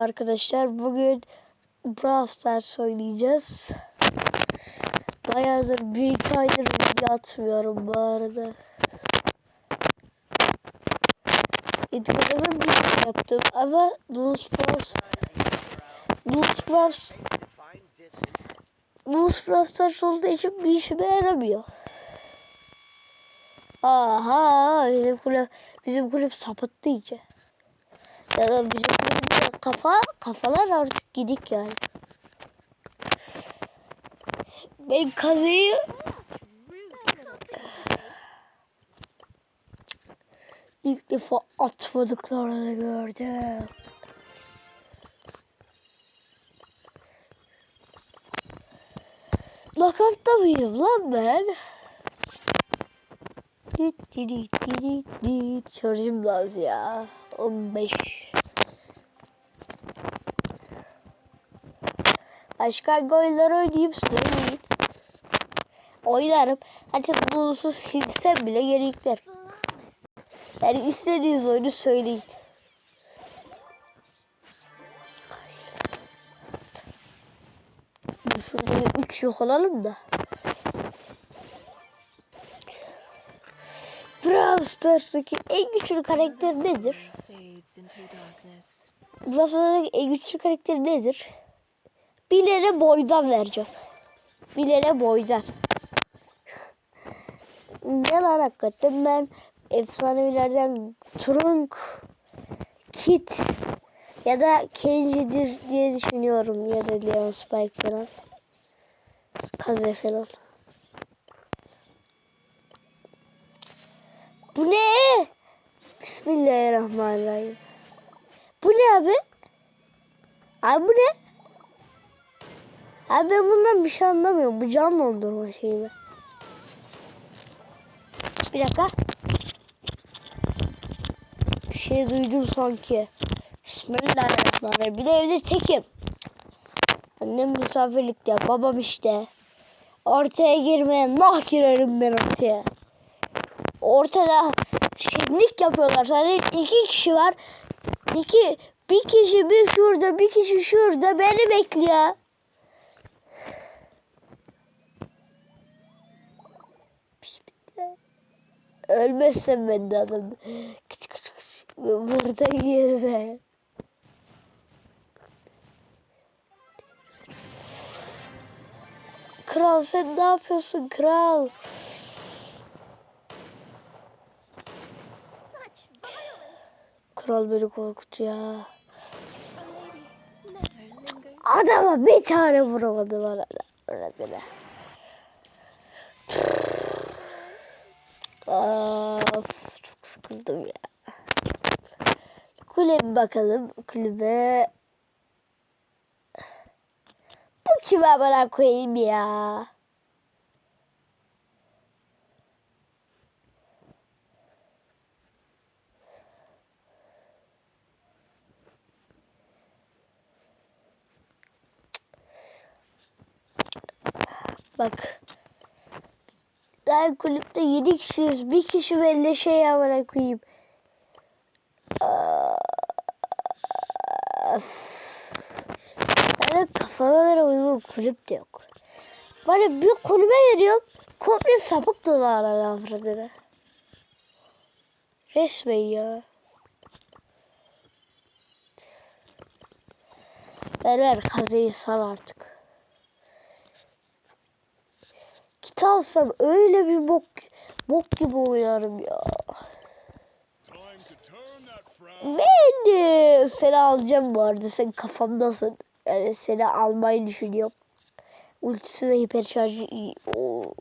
Arkadaşlar bugün Brawl Stars oynayacağız. Bayağıdır bir iki aydır video atmıyorum bu arada. İnternetimde bir şey yaptım ama Nuz Bros Nuz Bros Nuz Brawl Stars olduğu için bir işime yaramıyor. Aha bizim kulüp bizim kulüp sapıttı iyice. Yani bizim kafa kafalar artık gidik yani. Ben kazıyı ilk defa atmadıklarını gördüm. Lakapta mıyım lan ben? Dit dit dit dit dit. Şarjım az ya. 15. Başka hangi oyunları oynayayım söyleyin. Oynarım. Hatta bulusu silsem bile geri yüklerim. Yani istediğiniz oyunu söyleyin. Şurada 3 yok olalım da. Brawl Stars'taki en güçlü karakter nedir? Brawl Stars'taki en güçlü karakter nedir? Bilene boydan vereceğim. Bilene boydan. Ne lan hakikaten ben efsanevilerden Trunk, Kit ya da Kenji'dir diye düşünüyorum ya da Leon Spike falan. Kaze falan. Bu ne? Bismillahirrahmanirrahim. Bu ne abi? Abi bu ne? Abi ben bundan bir şey anlamıyorum. Bu can dondurma şeyi mi? Bir dakika. Bir şey duydum sanki. Bismillahirrahmanirrahim. Bir de evde tekim. Annem misafirlikte. Babam işte. Ortaya girmeye nah girerim ben ortaya. Ortada şenlik yapıyorlar. Sadece iki kişi var. İki, bir kişi bir şurada, bir kişi şurada beni bekliyor. Ölmezsem ben de adam. Kıç kıç kıç. Burada girme. Kral sen ne yapıyorsun kral? Kral beni korkutuyor. Adama bir tane vuramadılar öğretmene. Of, çok sıkıldım ya. Kulübe bakalım. Kulübe. Bu kime bana koyayım ya? Bak. Ben kulüpte 7 kişiyiz. Bir kişi belli şey yavra koyayım. Yani kafama göre uygun kulüp de yok. Bana bir kulübe giriyorum. Komple sapık dolar avradını. Resmen ya. Ver ver kazıyı sal artık. Kit alsam öyle bir bok bok gibi oynarım ya. Ben seni alacağım bu arada. Sen kafamdasın. Yani seni almayı düşünüyorum. Ultisi ve hiperşarjı iyi. Oo.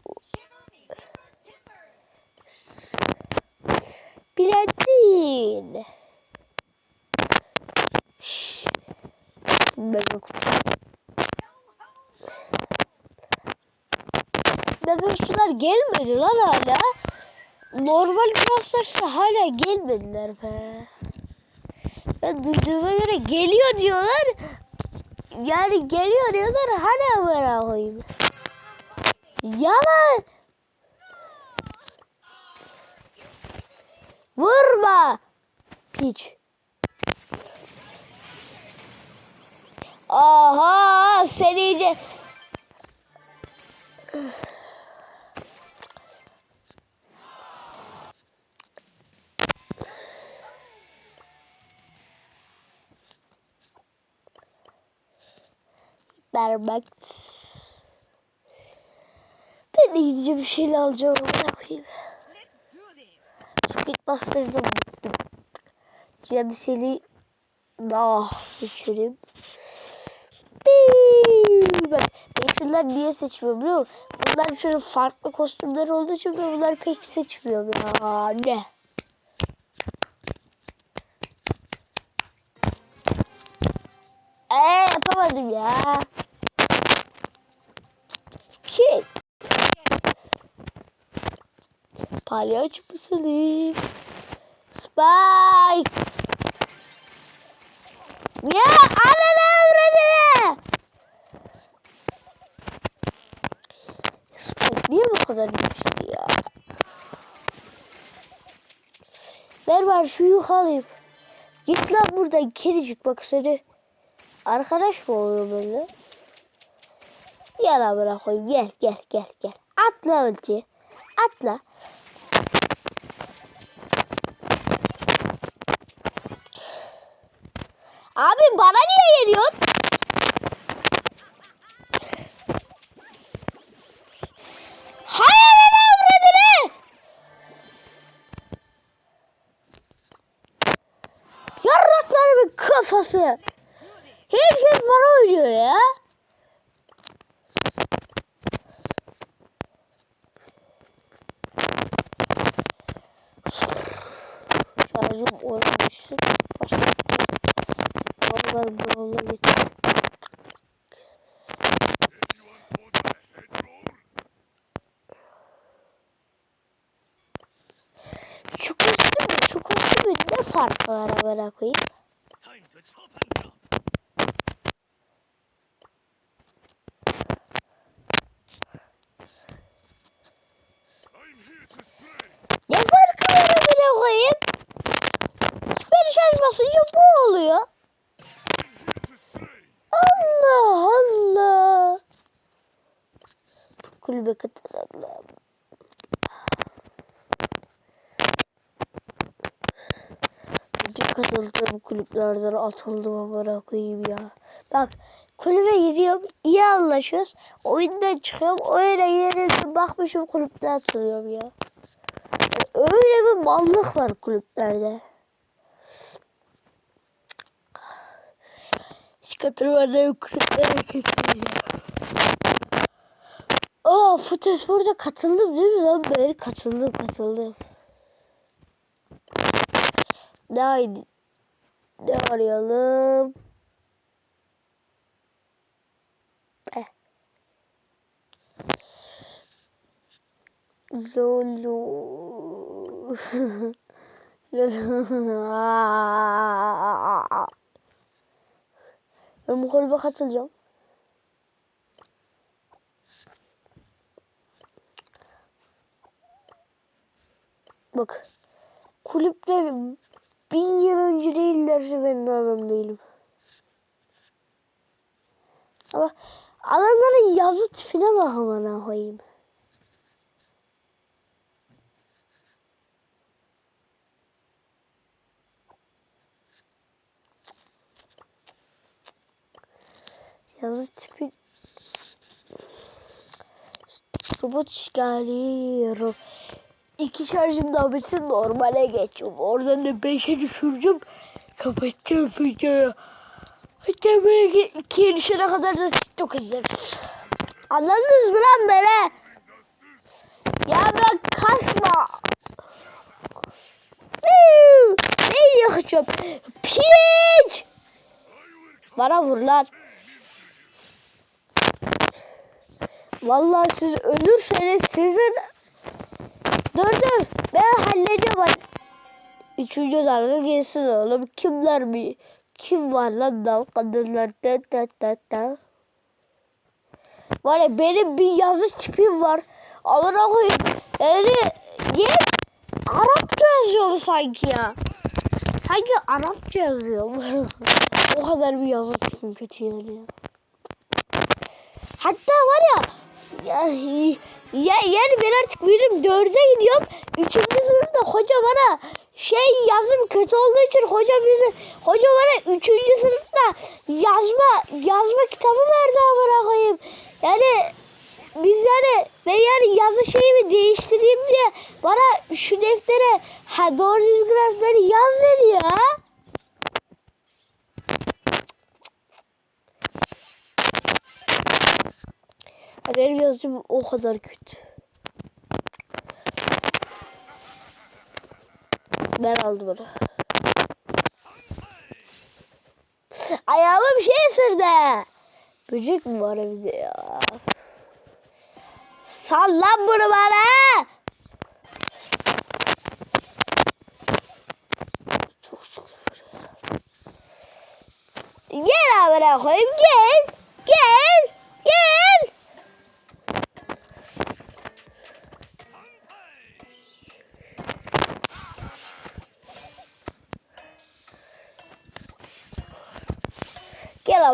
Bilendin. Şşş. Mega kutular gelmedi lan hala. Normal Brawl hala gelmediler be. Ben duyduğuma göre geliyor diyorlar. Yani geliyor diyorlar hala bana koyayım. Yalan. Vurma. Piç. Aha seni iyice. Berbat. Ben de gideceğim bir şeyle alacağım. Amına koyayım. Squid bastırdım. Cadı daha seçelim. Piu! Bak ben şunları niye seçmiyorum biliyor musun? Bunlar şöyle farklı kostümler olduğu için ben bunları pek seçmiyorum ya. Ne? Eee yapamadım ya. Kit. Palyaço mısın? Spike. Ya ananı avradını. Spike niye bu kadar güçlü ya? Ver ver şu yukarıyım. Git lan buradan kedicik bak seni. Arkadaş mı oluyor böyle? Gel amına koyayım gel gel gel gel. Atla ulti. Atla. Abi bana niye geliyorsun? Hayır ana avradını! Yarraklarımın kafası. Herkes bana oynuyor ya. Şarjım oraya düşsün. Başka Vallahi buralara getir. Şu kostüm, şu kostümün ne farkı var amına koyayım? Time to chop and drop. I'm to slay. Ne var amına koyayım? Süper şarj basınca bu oluyor. Allah Allah. Kulübe katılalım. Önce katıldığım kulüplerden atıldım amına koyayım ya. Bak kulübe giriyorum iyi anlaşıyoruz. Oyundan çıkıyorum oyuna yenildim bakmışım kulüpte atılıyorum ya. Öyle bir mallık var kulüplerde. Hiç katılmadığım kulüplere katılacağım. Aa Futespor'da katıldım değil mi lan? Ben katıldım katıldım. Ne, ne arayalım? Eh. Lolo. Lolo. Ben bu kulübe katılacağım. Bak. Kulüpler bin yıl önce değillerse ben de adam değilim. Ama adamların yazı tipine bak amına koyayım. Yazı tipi robot işgali İki şarjım daha bitsin normale geçiyorum. Oradan da beşe düşüreceğim. Kapatacağım videoyu. Hatta böyle ikiye düşene kadar da TikTok izleriz. Anladınız mı lan beni? Ya ben kasma. Ne yakacağım? Piç! Bana vur lan. Vallahi siz ölürseniz sizin Dur dur. Ben hallediyorum. hall- Üçüncü dalga gelsin oğlum. Kimler mi? Kim var lan dal kadınlar? Da, da, da, da. Var ya benim bir yazı tipim var. Amına koyayım. Yani niye Arapça yazıyorum sanki ya. Sanki Arapça yazıyorum. o kadar bir yazı tipim kötü yani ya. Hatta var ya ya, ya yani ben artık büyüdüm dörde gidiyorum. Üçüncü sınıfta hoca bana şey yazım kötü olduğu için hoca bizi hoca bana üçüncü sınıfta yazma yazma kitabı verdi amına koyayım. Yani biz yani ben yani yazı şeyimi değiştireyim diye bana şu deftere ha doğru düzgün harfleri yaz dedi ya. Benim yazım o kadar kötü. Ben aldım onu. Ayağıma bir şey ısırdı. Böcek mi var evde ya? Sal lan bunu bana. Çok şükür. Gel amına koyayım. Gel. Gel.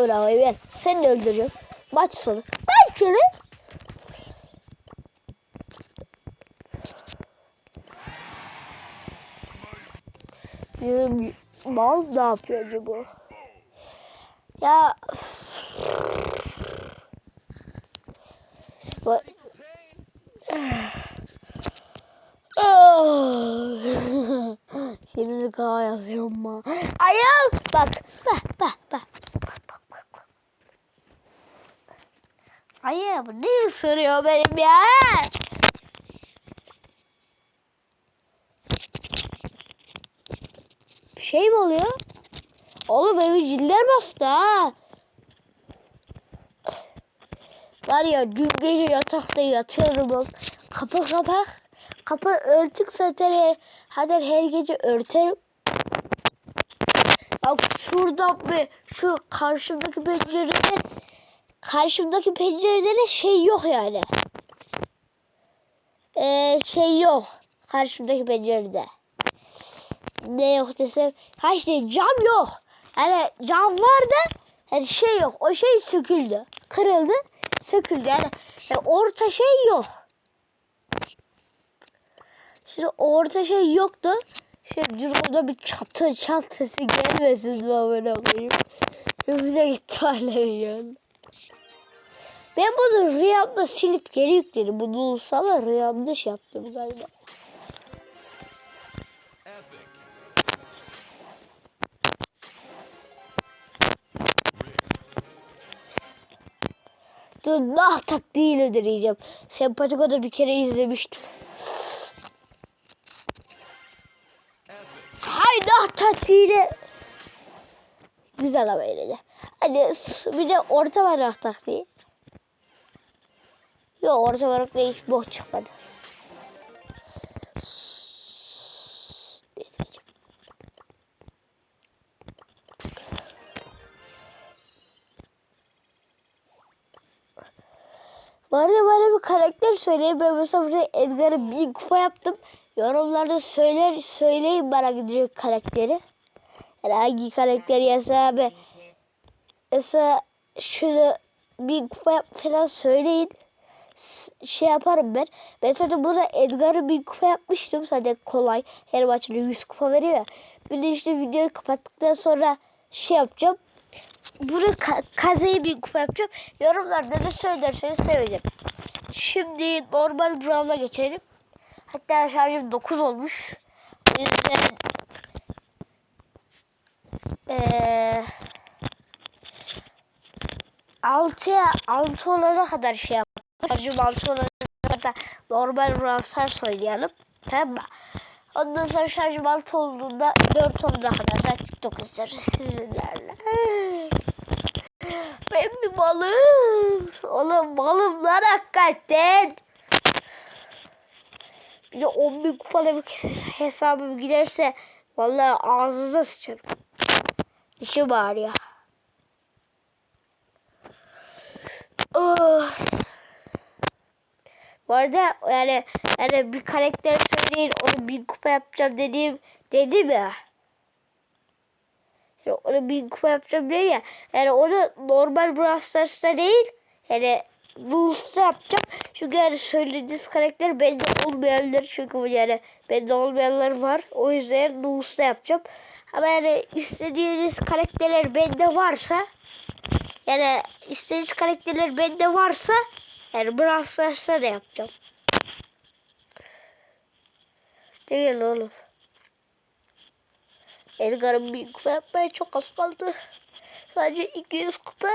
Koyayım gel. Seni öldüreceğim. Maç sonu. Maç sonu. Bizim mal ne yapıyor acaba? Ya Bak. Şimdi kahve yazıyorum ma. Ayağım bak bak bak bak. Bak bak bak bak. Ayağım ne ısırıyor benim ya? Bir şey mi oluyor? Oğlum evi ciller bastı ha. Var ya dün gece yatakta yatıyorum. Kapı kapak. Kapı örtük zaten. Hatta her gece örterim. Bak şurada bir şu karşımdaki pencerede karşımdaki pencerede de şey yok yani. Ee, şey yok. Karşımdaki pencerede. Ne yok desem. Ha işte cam yok. Yani cam vardı. Yani şey yok. O şey söküldü. Kırıldı. Söküldü. Yani, yani orta şey yok. Şimdi orta şey yoktu. Şimdi orada bir çatı çat sesi gelmesin mi amına koyayım. Hızlıca gitti alemin yanına. Ben bunu rüyamda silip geri yükledim. Bunu ama rüyamda şey yaptım galiba. Dur nah taktiğiyle deneyeceğim. Sempatiko'da bir kere izlemiştim. Hay nah taktiğiyle. Güzel ama yine de. Hadi s- bir de orta var nah taktiği. Yok orta varakta hiç bok çıkmadı. Bu arada bana bir karakter söyleyin. Ben mesela Edgar'ı bir kupa yaptım. Yorumlarda söyler söyleyin bana gidecek karakteri. Yani hangi karakter yazsa abi. Mesela şunu bir kupa yap falan söyleyin. Şey yaparım ben. Ben zaten burada Edgar'ı bir kupa yapmıştım. Zaten kolay. Her maçta 100 kupa veriyor ya. Bir de işte videoyu kapattıktan sonra şey yapacağım. Bunu ka kazayı bir kupa yapacağım. Yorumlarda da söylerseniz sevinirim. Şimdi normal Brawl'a geçelim. Hatta şarjım 9 olmuş. O yüzden eee 6'ya 6 olana kadar şey yap. Şarjım 6 olana kadar da normal Brawl oynayalım. Tamam mı? Ondan sonra şarjım 6 olduğunda 4 olana kadar da TikTok izleriz sizinlerle. Ben bir malım. Oğlum malım lan hakikaten. Bir de 10 bin kupalı bir hesabım giderse vallahi ağzınıza sıçarım. İşim ağrıyor. Oh. Bu arada yani, yani bir karakter söyleyin onu bin kupa yapacağım dediğim dedim ya. Yani onu bin kupa yapacağım değil ya. Yani onu normal Brawl Stars'ta değil. Yani Nus'ta yapacağım. Çünkü yani söylediğiniz karakter bende olmayabilir. Çünkü yani bende olmayanlar var. O yüzden Nus'ta yapacağım. Ama yani istediğiniz karakterler bende varsa yani istediğiniz karakterler bende varsa yani Brawl Stars'ta da yapacağım. Ne gel oğlum? Edgar'ın bir kupa yapmaya çok az kaldı. Sadece 200 kupa.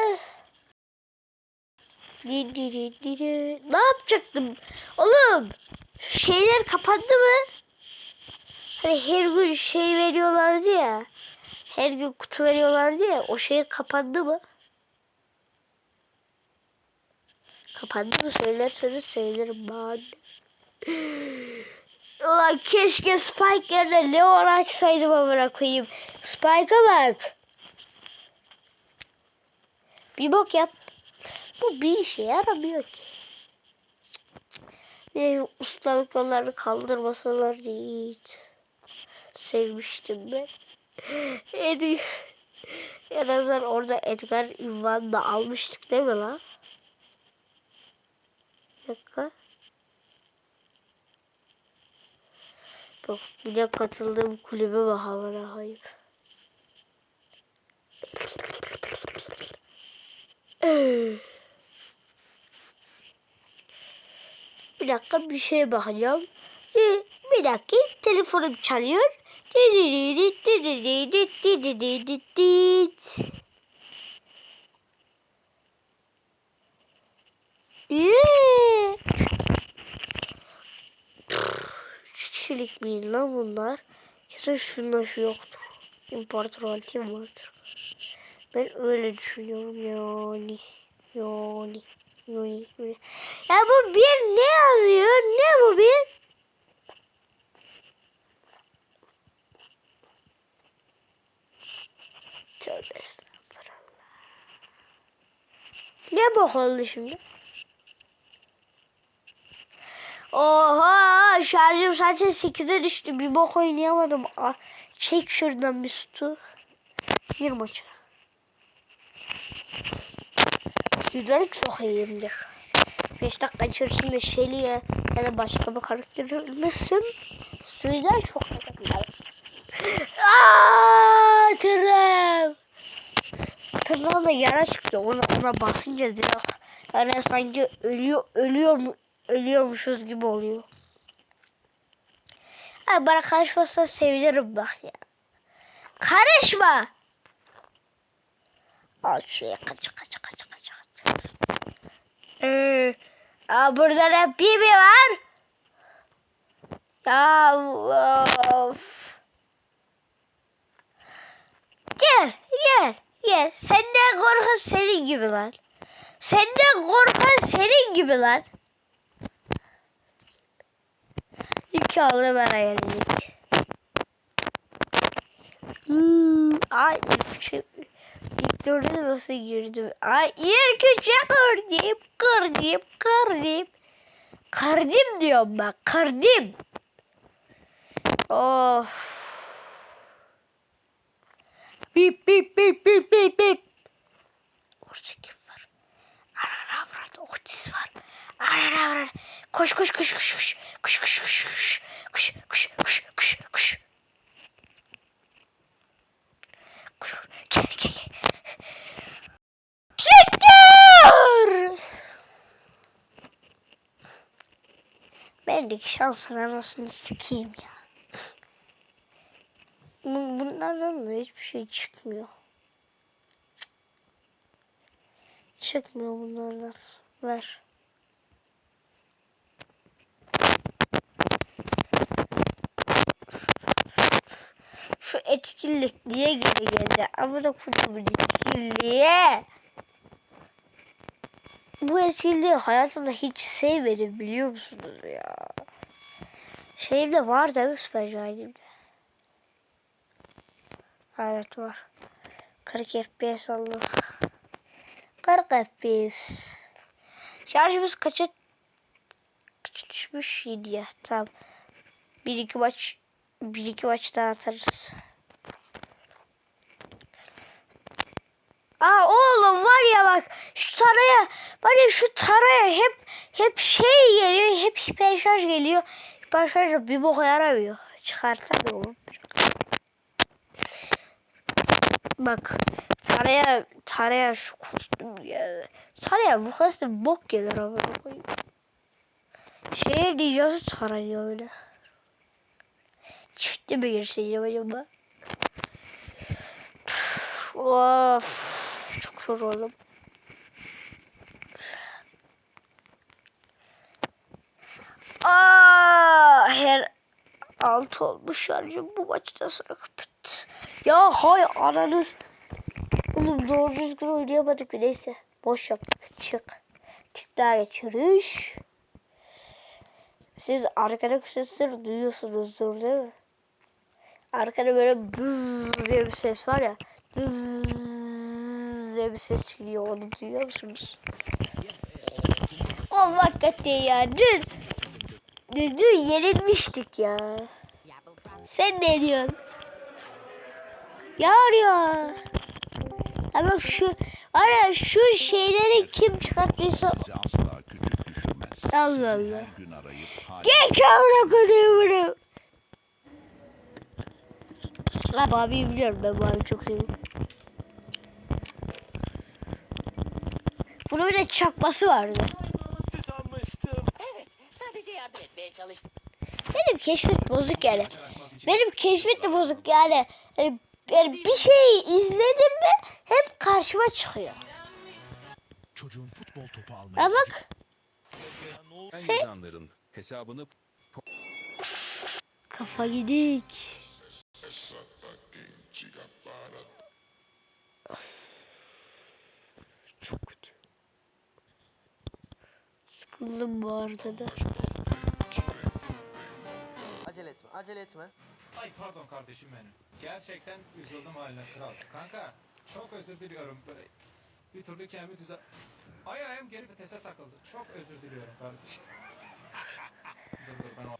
Ne yapacaktım? Oğlum şeyler kapandı mı? Hani her gün şey veriyorlardı ya. Her gün kutu veriyorlardı ya. O şey kapandı mı? Kapandı mı söylerseniz sevinirim ben. Ulan keşke Spike yerine Leon açsaydım amına koyayım. Spike'a bak. Bir bok yap. Bu bir işe yaramıyor ki. Ne ustalık yollarını kaldırmasalar hiç. Sevmiştim ben. Ed en azından orada Edgar ünvanını almıştık değil mi lan? Dakika. Bak bir de katıldığım kulübe bak havana hayır. Bir dakika bir şeye bakacağım. Bir dakika telefonum çalıyor. Yeah. Üç kişilik miydi lan bunlar? Kesin şunda şu yoktur. İmparator Altim vardır. Ben öyle düşünüyorum yani. Yani. Yani. Ya bu bir ne yazıyor? Ne bu bir? Tövbe estağfurullah. Ne bok oldu şimdi? Oha şarjım sadece 8'e düştü. Bir bok oynayamadım. Ah, Çek şuradan bir sütü. Bir maça. Sütleri çok iyiyimdir. 5 dakika içerisinde Shelly'e ya da başka bir karakter ölmesin. Sütler çok iyiyimdir. Aaa tırnağım. Tırnağımda yara çıktı. Ona, ona basınca direkt yani sanki ölüyor ölüyor mu ölüyormuşuz gibi oluyor. Ay bana karışmasa sevinirim bak ya. Karışma. Al şuraya kaç kaç kaç kaç kaç. Ee, aa, burada da Bibi var. Ya of. Gel gel gel. Senden korkan senin gibi lan. Senden korkan senin gibi lan. Bana gelecek. Hmm, ay ilk şey, ilk dörde nasıl girdim? Ay ilk üçe kırdım, kırdım, kırdım. Kırdım diyorum ben, kırdım. Of. Bip bip bip bip bip bip. Orada kim var? Anana avradı otis var. Anana avradı. Koş koş koş koş koş. Koş koş koş koş. Koş koş koş koş koş. Gel gel gel. Siktir! Bendeki şansın anasını sikeyim ya. Bu- Bunlardan da hiçbir şey çıkmıyor. Çıkmıyor bunlardan. Ver. Şu etkinlik niye geri geldi? Ama da kutumun etkinliği. Bu etkinliği hayatımda hiç sevmedim biliyor musunuz ya? Şeyimde var mi Süper Cahil'imde? Evet var. 40 FPS aldım. 40 FPS. Şarjımız kaça kaça düşmüş? 7'ye. Tamam. 1-2 maç 1-2 maç daha atarız. Aa oğlum var ya bak şu taraya bana şu taraya hep hep şey geliyor hep hiper şarj geliyor. Hiper şarj da bir boka yaramıyor. Çıkartamıyorum. Bak taraya taraya şu ya. Taraya bu kostüm bok gelir ama. Şehir ninjası tarıyor öyle. Çifte mi girseydim acaba? Of. Çok zor oğlum. Aa, her altı olmuş şarjım bu maçtan sonra kapat. Ya hay ananız. Oğlum doğru düzgün oynayamadık neyse. Boş yaptık. Çık. Çık daha geçiriş. Siz arkada sesleri duyuyorsunuzdur değil mi? Arkada böyle dız diye bir ses var ya. Dız diye bir ses çıkıyor. Onu duyuyor musunuz? Allah hakikaten ya. Dün, dün, dün yenilmiştik ya. Sen ne diyorsun? Yar ya. Bak şu var ya şu şeyleri kim çıkarttıysa. Allah Allah. Geç amına koyayım bunu. Ha Babi'yi biliyorum ben Babi'yi çok seviyorum. Bunun bir de çakması vardı. Evet, sadece yardım etmeye çalıştım. Benim keşfet bozuk yani. Benim keşfet de bozuk yani. Yani, yani bir şey izledim mi hep karşıma çıkıyor. çocuğun futbol topu almaya bak Sen- yazanların hesabını kafa gidik. Çok kötü. Sıkıldım bu arada da. Acele etme, acele etme. Ay pardon kardeşim benim. Gerçekten üzüldüm haline kral. Kanka çok özür diliyorum. Böyle bir türlü kendimi düzen... Ay ayağım geri vitese takıldı. Çok özür diliyorum kardeşim. dur dur ben o...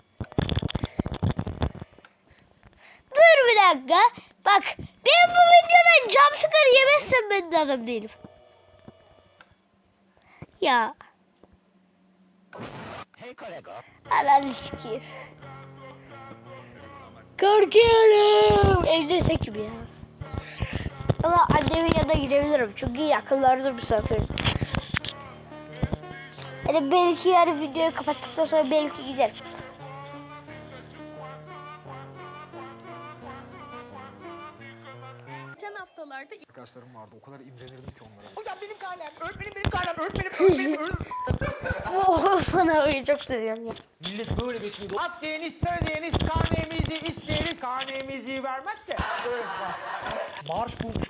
Dur bir dakika. Bak ben bu videodan jumpscare yemezsem ben de adam değilim. Ya. Ananı sikeyim. Korkuyorum. Evde tekim ya. Ama annemin yanına gidebilirim. Çünkü yakınlarda misafirim. Yani belki yarın videoyu kapattıktan sonra belki giderim. Haftalarda Arkadaşlarım vardı. O kadar imrenirdim ki onlara. Oh, sana oyunu çok seviyorum ya. Millet böyle bekliyordu. At diyeniz, söyleyeniz, karnemizi isteyeniz, karnemizi vermezse. Böyle Marş bulmuş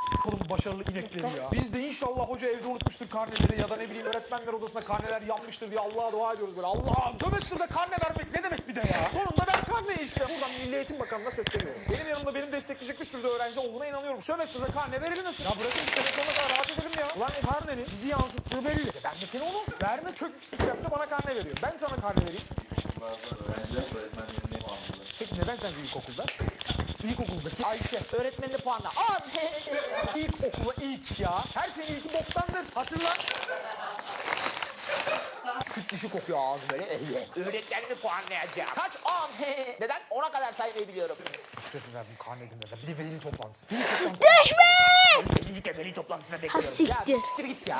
başarılı inekleri ya. Biz de inşallah hoca evde unutmuştur karneleri ya da ne bileyim öğretmenler odasında karneler yapmıştır diye Allah'a dua ediyoruz böyle. Allah'ım sömestrde karne vermek ne demek bir de ya. Sonunda ben karneyi işte. Buradan Milli Eğitim Bakanı'na sesleniyorum. Benim yanımda benim destekleyecek bir sürü de öğrenci olduğuna inanıyorum. Sömestrde karne verilir Ya bırakın bir sene sonra daha rahat edelim ya. Ulan karnenin bizi yansıttığı belli. Ben de seni onu vermez çökük sistemde bana karne veriyor. Ben sana karne vereyim. Peki neden sence ilkokulda? İlkokuldaki Ayşe öğretmenine puanla. Aa! İlkokula ilk ya. Her şeyin ilki boktandır. Hatırla. Süt dişi kokuyor ağzı böyle. Öğretmenimi puanlayacağım. Kaç? On. Neden? Ona kadar saymayı biliyorum. Nefret ederim karne günlerinde. Bir de. Veli toplantısı. Düşme! Kesinlikle veli toplantısına Ha bekliyorum. siktir. Ya siktir git ya.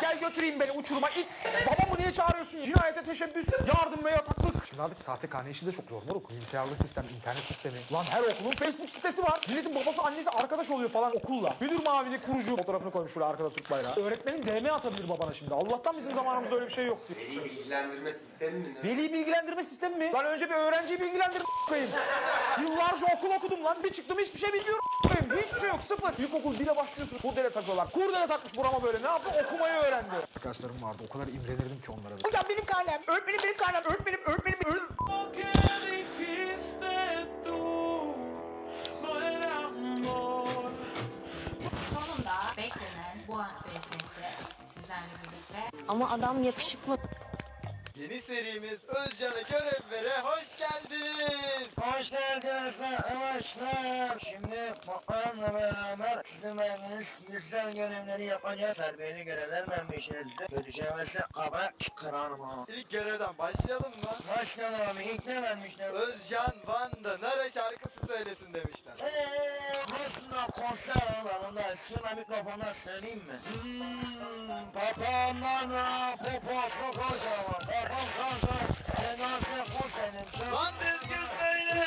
Gel götüreyim beni uçuruma it. Babamı niye çağırıyorsun? Cinayete teşebbüs, yardım ve yataklık. Şimdi artık sahtekane işi de çok zor moruk. Bilgisayarlı sistem, internet sistemi. Lan her okulun Facebook sitesi var. Milletin babası annesi arkadaş oluyor falan okulla. Müdür mavili kurucu fotoğrafını koymuş böyle arkada Türk bayrağı. Öğretmenin DM atabilir babana şimdi. Allah'tan bizim zamanımızda öyle bir şey yoktu. Veli bilgilendirme sistemi mi? ne? Veli bilgilendirme sistemi mi? Lan önce bir öğrenciyi bilgilendir koyayım. Yıllarca okul okudum lan. Bir çıktım hiçbir şey bilmiyorum. Hiçbir şey yok sıfır. İlkokul dile başlıyorsun. Kurdele takıyorlar. Kurdele takmış burama böyle. Ne yaptı? Okumayı öğrendi. Arkadaşlarım vardı. O kadar imrenirdim ki onlara. Hocam benim karnem. Öğretmenim benim karnem. Öğretmenim öğretmenim. öğretmenim. Sonunda beklenen bu an sizlerle birlikte ama adam yakışıklı. Yeni serimiz Özcan'a görevlere hoş geldiniz. Hoş geldiniz arkadaşlar. Şimdi bakanla beraber verdiğiniz kişisel görevleri yapacağız. Terbiyeli görevler vermişsinizdir. Görüşemezse kaba kırarım ha. İlk görevden başlayalım mı? Başlayalım abi. İlk ne vermişler? Özcan Van'da Nara şarkısı söylesin demişler. Eee aslında konser alanında şuna mikrofonlar söyleyeyim mi? Hmm, papağanlarla poposu kocaman. Papağan kanka cenaze konserin. Van düzgün söyle.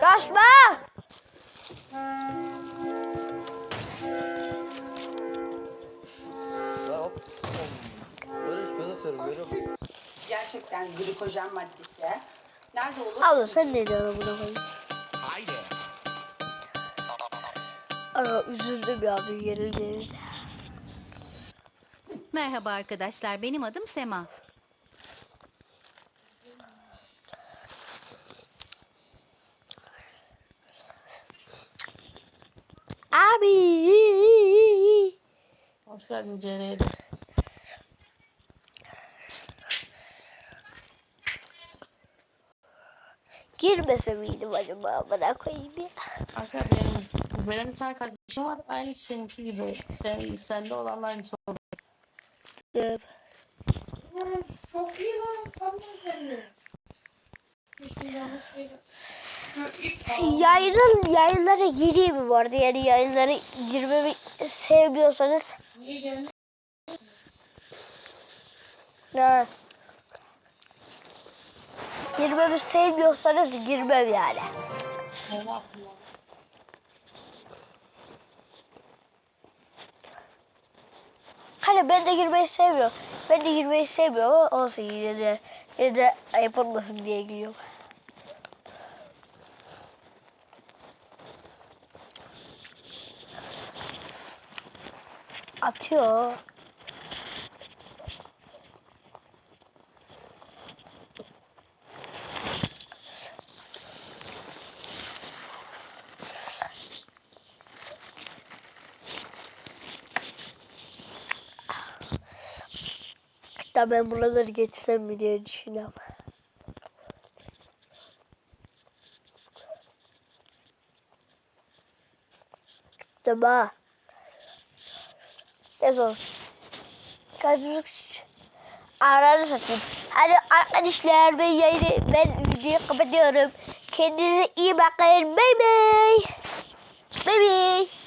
Kaçma. gerçekten glikojen maddesi. Nerede olur? Abla sen ne diyorsun buna koyayım? Haydi. Aga üzüldüm ya dün yenildi. Merhaba arkadaşlar, benim adım Sema. Abi. Hoş geldin Ceren Girmese miydim acaba bana koyayım ya. Kanka benim, benim bir tane kardeşim var aynı seninki gibi. Sen, sende olanlar aynı sorun. Ee, Çok iyi lan. Tam seni. Yayının yayınlara gireyim mi vardı yani yayınlara girmemi sevmiyorsanız ne? Girmemi sevmiyorsanız girmem yani. Hani ben de girmeyi sevmiyorum. Ben de girmeyi sevmiyorum ama olsun yine de, yine de ayıp olmasın diye giriyorum. Atıyor. Hatta ben buraları geçsem mi diye düşünüyorum. Tamam. Ne zor. Kaçırık. Aranı satayım. Hadi arkadaşlar ben yayını ben videoyu kapatıyorum. Kendinize iyi bakın. Bay bay. Bay bay.